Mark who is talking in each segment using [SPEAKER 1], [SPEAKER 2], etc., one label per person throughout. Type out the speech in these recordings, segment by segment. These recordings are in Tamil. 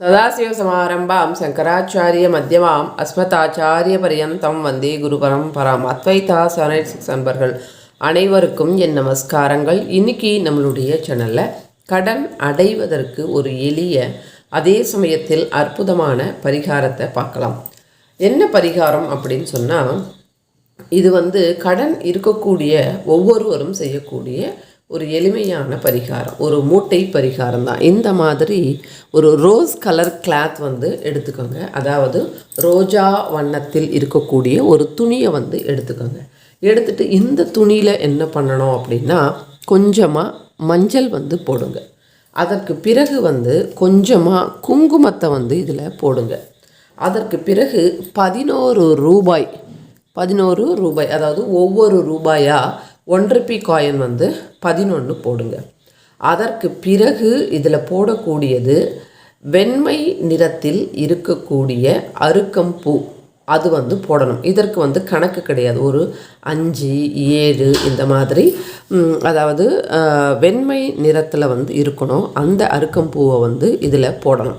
[SPEAKER 1] சதாசிவ சமாரம்பாம் சங்கராச்சாரிய மத்தியமாம் அஸ்மதாச்சாரிய பரியந்தம் வந்தே குருபரம் பரம்பராம் அத்வைதா சரண் நண்பர்கள் அனைவருக்கும் என் நமஸ்காரங்கள். இன்னைக்கு நம்மளுடைய சேனலில் கடன் அடைவதற்கு ஒரு எளிய அதே சமயத்தில் அற்புதமான பரிகாரத்தை பார்க்கலாம். என்ன பரிகாரம் அப்படின்னு சொன்னால் இது வந்து கடன் இருக்கக்கூடிய ஒவ்வொருவரும் செய்யக்கூடிய ஒரு எளிமையான பரிகாரம் ஒரு மூட்டை பரிகாரம் தான். இந்த மாதிரி ஒரு ரோஸ் கலர் கிளாத் வந்து எடுத்துக்கோங்க. அதாவது ரோஜா வண்ணத்தில் இருக்கக்கூடிய ஒரு துணியை வந்து எடுத்துக்கோங்க. எடுத்துட்டு இந்த துணியில் என்ன பண்ணணும் அப்படின்னா கொஞ்சமாக மஞ்சள் வந்து போடுங்க. அதற்கு பிறகு வந்து கொஞ்சமாக குங்குமத்தை வந்து இதில் போடுங்க. அதற்கு பிறகு பதினோரு ரூபாய் பதினோரு ரூபாய் அதாவது ஒவ்வொரு ரூபாயாக ஒன்று பி காயின் வந்து பதினொன்று போடுங்க. அதற்கு பிறகு இதில் போடக்கூடியது வெண்மை நிறத்தில் இருக்கக்கூடிய அருக்கம்பூ அது வந்து போடணும். இதற்கு வந்து கணக்கு கிடையாது. ஒரு அஞ்சு ஏழு இந்த மாதிரி. அதாவது வெண்மை நிறத்தில் வந்து இருக்கணும். அந்த அருக்கம்பூவை வந்து இதில் போடணும்.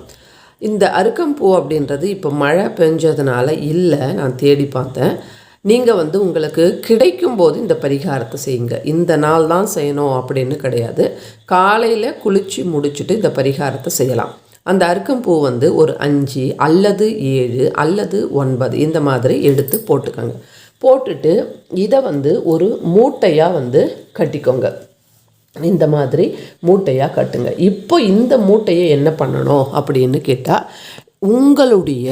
[SPEAKER 1] இந்த அருக்கம்பூ அப்படின்றது இப்போ மழை பெஞ்சதுனால இல்லை. நான் தேடி பார்த்தேன். நீங்கள் வந்து உங்களுக்கு கிடைக்கும் போது இந்த பரிகாரத்தை செய்யுங்க. இந்த நாள் தான் செய்யணும் அப்படின்னு கிடையாது. காலையில் குளித்து முடிச்சுட்டு இந்த பரிகாரத்தை செய்யலாம். அந்த அருக்கம்பூ வந்து ஒரு அஞ்சு அல்லது ஏழு அல்லது ஒன்பது இந்த மாதிரி எடுத்து போட்டுக்கோங்க. போட்டுட்டு இதை வந்து ஒரு மூட்டையாக வந்து கட்டிக்கோங்க. இந்த மாதிரி மூட்டையாக கட்டுங்க. இப்போ இந்த மூட்டையை என்ன பண்ணணும் அப்படின்னு கேட்டால் உங்களுடைய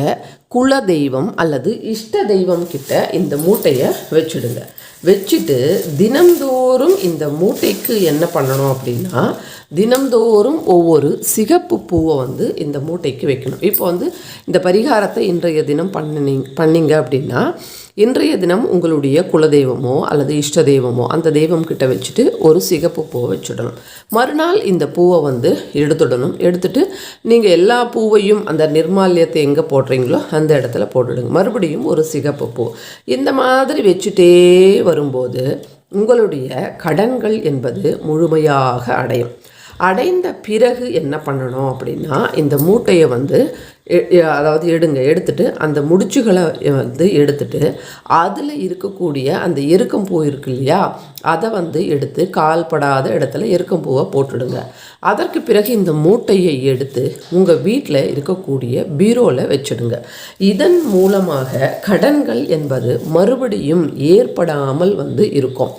[SPEAKER 1] குல தெய்வம் அல்லது இஷ்ட தெய்வம் கிட்ட இந்த மூட்டையை வச்சுடுங்க. வச்சுட்டு தினந்தோறும் இந்த மூட்டைக்கு என்ன பண்ணணும் அப்படின்னா தினந்தோறும் ஒவ்வொரு சிகப்பு பூவை வந்து இந்த மூட்டைக்கு வைக்கணும். இப்போ வந்து இந்த பரிகாரத்தை இன்றைய தினம் பண்ணினீங்க பண்ணிங்க அப்படின்னா இன்றைய தினம் உங்களுடைய குலதெய்வமோ அல்லது இஷ்ட தெய்வமோ அந்த தெய்வம் கிட்ட வச்சுட்டு ஒரு சிகப்பு பூவை வச்சுடணும். மறுநாள் இந்த பூவை வந்து எடுத்துடணும். எடுத்துட்டு நீங்கள் எல்லா பூவையும் அந்த நிர்மால்யத்தை எங்கே போடுறீங்களோ அந்த இடத்துல போட்டுடுங்க. மறுபடியும் ஒரு சிகப்பு பூ. இந்த மாதிரி வச்சுட்டே வரும்போது உங்களுடைய கடன்கள் என்பது முழுமையாக அடையும். அடைந்த பிறகு என்ன பண்ணணும் அப்படின்னா இந்த மூட்டையை வந்து எ- அதாவது எடுங்க எடுத்துட்டு அந்த முடிச்சுகளை வந்து எடுத்துட்டு அதில் இருக்கக்கூடிய அந்த எருக்கம்பூ இருக்கு இல்லையா அதை வந்து எடுத்து கால்படாத இடத்துல எருக்கம்பூவை போட்டுடுங்க. அதற்கு பிறகு இந்த மூட்டையை எடுத்து உங்கள் வீட்டில் இருக்கக்கூடிய பீரோவில் வச்சிடுங்க. இதன் மூலமாக கடன்கள் என்பது மறுபடியும் ஏற்படாமல் வந்து இருக்கும்.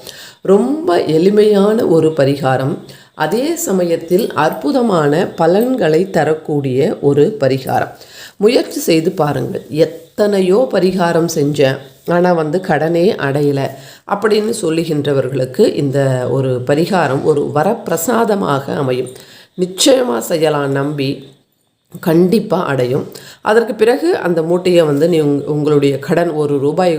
[SPEAKER 1] ரொம்ப எளிமையான ஒரு பரிகாரம். அதே சமயத்தில் அற்புதமான பலன்களை தரக்கூடிய ஒரு பரிகாரம். முயற்சி செய்து பாருங்கள். எத்தனையோ பரிகாரம் செஞ்சேன் ஆனால் வந்து கடனே அடையலை அப்படின்னு சொல்லுகின்றவர்களுக்கு இந்த ஒரு பரிகாரம் ஒரு வரப்பிரசாதமாக அமையும். நிச்சயமாக செய்யலாம் நம்பி. கண்டிப்பாக அடையும். அதற்கு பிறகு அந்த மூட்டையை வந்து நீ உங் உங்களுடைய கடன் ஒரு ரூபாய்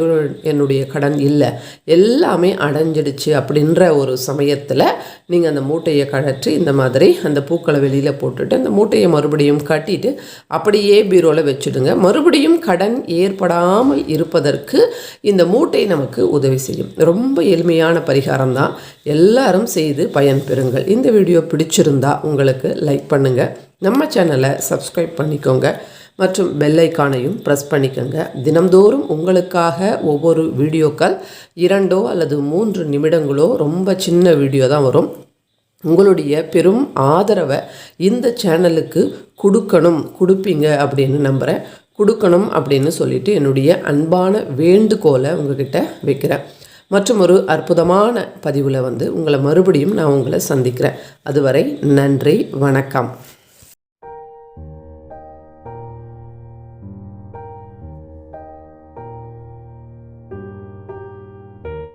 [SPEAKER 1] என்னுடைய கடன் இல்லை. எல்லாமே அடைஞ்சிடுச்சு அப்படின்ற ஒரு சமயத்தில் நீங்கள் அந்த மூட்டையை கழற்றி இந்த மாதிரி அந்த பூக்களை வெளியில் போட்டுட்டு அந்த மூட்டையை மறுபடியும் கட்டிட்டு அப்படியே பீரோவில் வச்சுடுங்க. மறுபடியும் கடன் ஏற்படாமல் இருப்பதற்கு இந்த மூட்டை நமக்கு உதவி செய்யும். ரொம்ப எளிமையான பரிகாரம் தான். எல்லாரும் செய்து பயன்பெறுங்கள் இந்த வீடியோ பிடிச்சிருந்தா உங்களுக்கு லைக் பண்ணுங்கள் நம்ம சேனலை சப்ஸ்கிரைப் பண்ணிக்கோங்க மற்றும் பெல்லைக்கானையும் ப்ரெஸ் பண்ணிக்கோங்க. தினம்தோறும் உங்களுக்காக ஒவ்வொரு வீடியோக்கள் இரண்டோ அல்லது மூன்று நிமிடங்களோ ரொம்ப சின்ன வீடியோ தான் வரும். உங்களுடைய பெரும் ஆதரவை இந்த சேனலுக்கு கொடுக்கணும் கொடுப்பீங்க அப்படின்னு நம்புகிறேன் கொடுக்கணும் அப்படின்னு சொல்லிட்டு என்னுடைய அன்பான வேண்டுகோளை உங்ககிட்ட வைக்கிறேன். மற்றும் ஒரு அற்புதமான பதிவில் வந்து உங்களை மறுபடியும் நான் உங்களை சந்திக்கிறேன். அதுவரை நன்றி வணக்கம்.